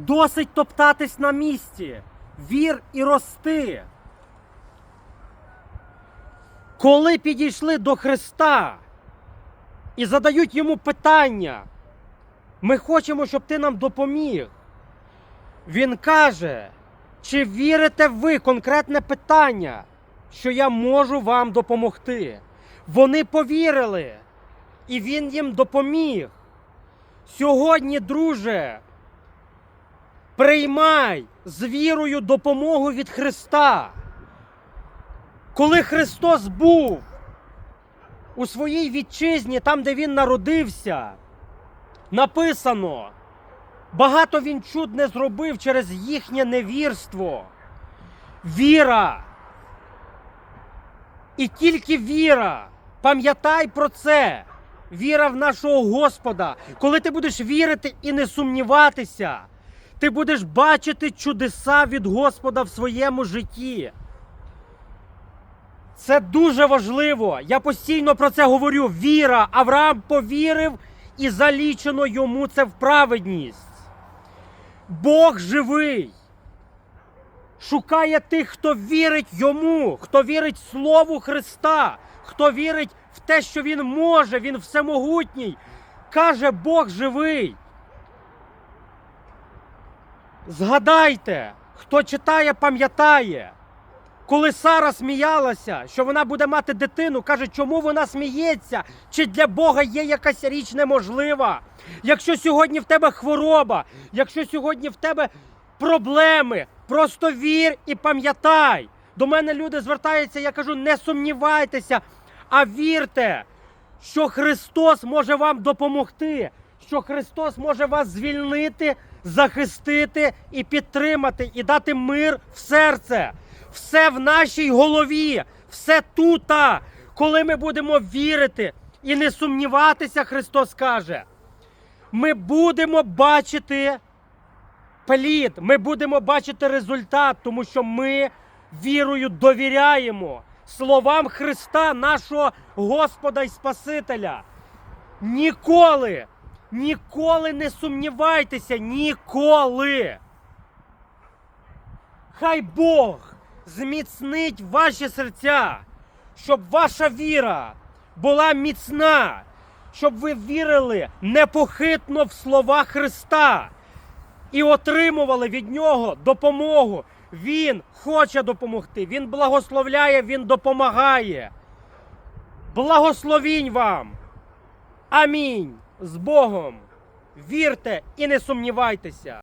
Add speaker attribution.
Speaker 1: Досить топтатись на місці. Вір і рости. Коли підійшли до Христа і задають йому питання, ми хочемо, щоб ти нам допоміг. Він каже, чи вірите ви конкретне питання, що я можу вам допомогти? Вони повірили, і він їм допоміг. Сьогодні, друже, приймай з вірою допомогу від Христа. Коли Христос був у своїй вітчизні, там, де Він народився, написано, багато він чуд не зробив через їхнє невірство. Віра. І тільки віра. Пам'ятай про це. Віра в нашого Господа. Коли ти будеш вірити і не сумніватися, ти будеш бачити чудеса від Господа в своєму житті. Це дуже важливо. Я постійно про це говорю. Віра. Авраам повірив і залічено йому це в праведність. Бог живий. Шукає тих, хто вірить йому, хто вірить Слову Христа, хто вірить в те, що Він може, Він всемогутній. Каже Бог живий. Згадайте, хто читає, пам'ятає. Коли Сара сміялася, що вона буде мати дитину, каже, чому вона сміється? Чи для Бога є якась річ неможлива? Якщо сьогодні в тебе хвороба, якщо сьогодні в тебе проблеми, просто вір і пам'ятай. До мене люди звертаються, я кажу, не сумнівайтеся, а вірте, що Христос може вам допомогти, що Христос може вас звільнити, захистити і підтримати, і дати мир в серце. Все в нашій голові, все тута. Коли ми будемо вірити і не сумніватися, Христос каже, ми будемо бачити плід, ми будемо бачити результат, тому що ми вірою довіряємо словам Христа, нашого Господа і Спасителя. Ніколи, ніколи не сумнівайтеся, ніколи. Хай Бог зміцнить ваші серця, щоб ваша віра була міцна, щоб ви вірили непохитно в слова Христа і отримували від нього допомогу. Він хоче допомогти, він благословляє, він допомагає. Благословінь вам. Амінь. З Богом. Вірте і не сумнівайтеся.